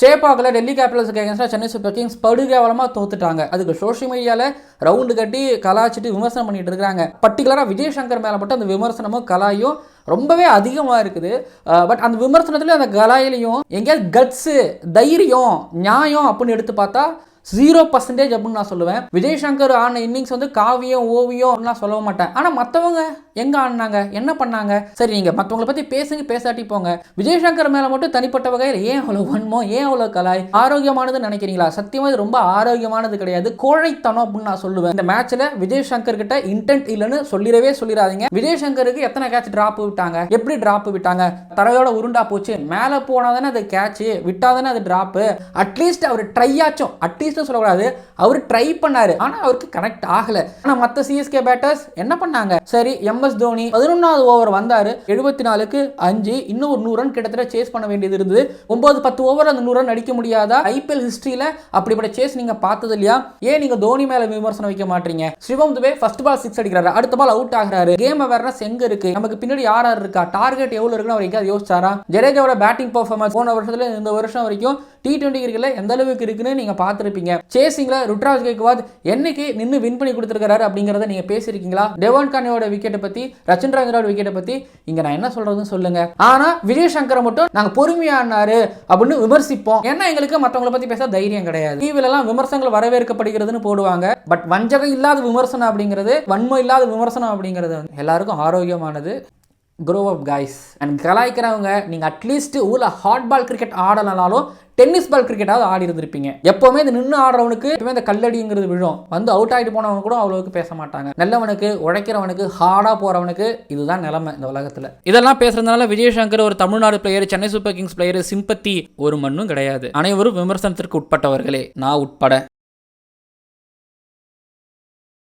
சேப்பாக்கில் டெல்லி கேபிட்டல்ஸ்க்கு அகேன்ஸ்டாக Chennai super Kings படுகேவலமாக தோத்துட்டாங்க. அதுக்கு சோஷியல் மீடியாவில் ரவுண்டு கட்டி கலாச்சிட்டு விமர்சனம் பண்ணிட்டு இருக்காங்க பர்டிகுலராக விஜய் சங்கர் மேலே மட்டும் அந்த விமர்சனமும் கலாயும் ரொம்பவே அதிகமாக இருக்குது. பட் அந்த விமர்சனத்துலேயும் அந்த கலாயிலையும் எங்கேயாவது கட்ஸு தைரியம் நியாயம் அப்படின்னு எடுத்து பார்த்தா ஜீரோ பர்சன்டேஜ் அப்படின்னு நான் சொல்லுவேன். விஜய் சங்கர் ஆன இன்னிங்ஸ் வந்து காவியம் ஓவியம் நான் சொல்ல மாட்டேன். ஆனால் மற்றவங்க எங்கே ஆடினாங்க? என்ன பண்ணாங்க? சரி நீங்கள் மற்றவங்களை பற்றி பேசுங்க பேசாட்டி போங்க. விஜய் சங்கர் மேலே மட்டும் தனிப்பட்ட வகையில் ஏன் அவ்வளோ வன்மோ ஏன் அவ்வளோ கலாய்? ஆரோக்கியமானதுன்னு நினைக்கிறீங்களா? சத்தியமாக இது ரொம்ப ஆரோக்கியமானது கிடையாது. கோழைத்தனம் அப்படின்னு நான் சொல்லுவேன். இந்த மேட்ச்சில் விஜய் சங்கர் கிட்ட இன்டென்ட் இல்லைன்னு சொல்லிடவே சொல்லிடாதீங்க. விஜய் சங்கருக்கு எத்தனை கேட்ச் டிராப் விட்டாங்க? எப்படி டிராப் விட்டாங்க? தரையோட உருண்டா போச்சு. மேலே போனால் தானே அது கேட்ச் விட்டா தானே அது டிராப்பு அட்லீஸ்ட் அவர் ட்ரை ஆச்சும். அட்லீஸ்ட் சொல்லக்கூடாது. அவர் ட்ரை பண்ணாரு. ஆனால் அவருக்கு கனெக்ட் ஆகலை. ஆனால் மற்ற சிஎஸ்கே பேட்டர்ஸ் என்ன பண்ணாங்க? சரி எம்எஸ் தோனி பதினொன்றாவது ஓவர் வந்தார். எழுபத்தி நாலுக்கு அஞ்சு. இன்னும் ஒரு நூறு ரன் கிட்டத்தட்ட சேஸ் பண்ண வேண்டியது இருந்தது. ஒன்பது பத்து ஓவர் அந்த நூறு ரன் அடிக்க முடியாதா? ஐபிஎல் ஹிஸ்ட்ரியில் அப்படிப்பட்ட சேஸ் நீங்கள் பார்த்தது இல்லையா? ஏன் நீங்கள் தோனி மேலே விமர்சனம் வைக்க மாட்டீங்க? Shivam Dube first ball six அடிக்கிறாரு. அடுத்த பால் அவுட் ஆகுறாரு. கேம் அவேர்னஸ் எங்க இருக்கு? நமக்கு பின்னாடி யார் யார் இருக்கா? டார்கெட் எவ்வளவு இருக்குன்னு அவர் எங்கேயாவது யோசிச்சாரா? ஜடேஜாவோட பேட்டிங் பர்ஃபார்மன்ஸ் போன வருஷத்துல இந்த வருஷம் வரைக்கும் டி டுவெண்ட்டி கிரிக்கெட்ல எந்த அளவுக்கு இருக்குன்னு நீங்க பார்த்துருப்பீங்க. சேசிங்ல ருட்ராஜ் கேக்வாத் என்னைக்கு நின்று வின் பண்ணி கொடுத்துருக்காரு அப்படிங்கிறத நீங்க பேசியிருக்கீங்களா? டெவான் கானியோட விக்கெட்டை பத்தி ரச்சன் ராஜரோட விக்கெட்டை பத்தி இங்க நான் என்ன சொல்றதுன்னு சொல்லுங்க. ஆனா விஜய் சங்கரை மட்டும் நாங்க பொறுமையானாரு அப்படின்னு விமர்சிப்போம். ஏன்னா எங்களுக்கு மற்றவங்களை பத்தி பேச தைரியம் கிடையாது. டிவில எல்லாம் விமர்சனங்கள் வரவேற்கப்படுகிறதுன்னு போடுவாங்க. பட் வஞ்சகம் இல்லாத விமர்சனம் அப்படிங்கிறது வன்மம் இல்லாத விமர்சனம் அப்படிங்கிறது வந்து எல்லாருக்கும் ஆரோக்கியமானது. க்ரோ அப் கைஸ் அண்ட் கலாய்க்கிறவங்க நீங்கள் அட்லீஸ்ட் ஊரில் ஹாட் பால் கிரிக்கெட் ஆடலைனாலும் டென்னிஸ் பால் கிரிக்கெட்டாவது ஆடி இருந்திருப்பீங்க. எப்போவுமே இந்த நின்று ஆடுறவனுக்கு எப்பவுமே இந்த கல்லடிங்கிறது விழும். வந்து அவுட் ஆகிட்டு போனவங்க கூட அவ்வளோக்கு பேச மாட்டாங்க. நல்லவனுக்கு உழைக்கிறவனுக்கு ஹார்டாக போகிறவனுக்கு இதுதான் நிலைமை இந்த உலகத்தில். இதெல்லாம் பேசுறதுனால விஜய் சங்கர் ஒரு Tamil Nadu player Chennai Super Kings player sympathy ஒரு மண்ணும் கிடையாது. அனைவரும் விமர்சனத்திற்கு உட்பட்டவர்களே நான் உட்பட.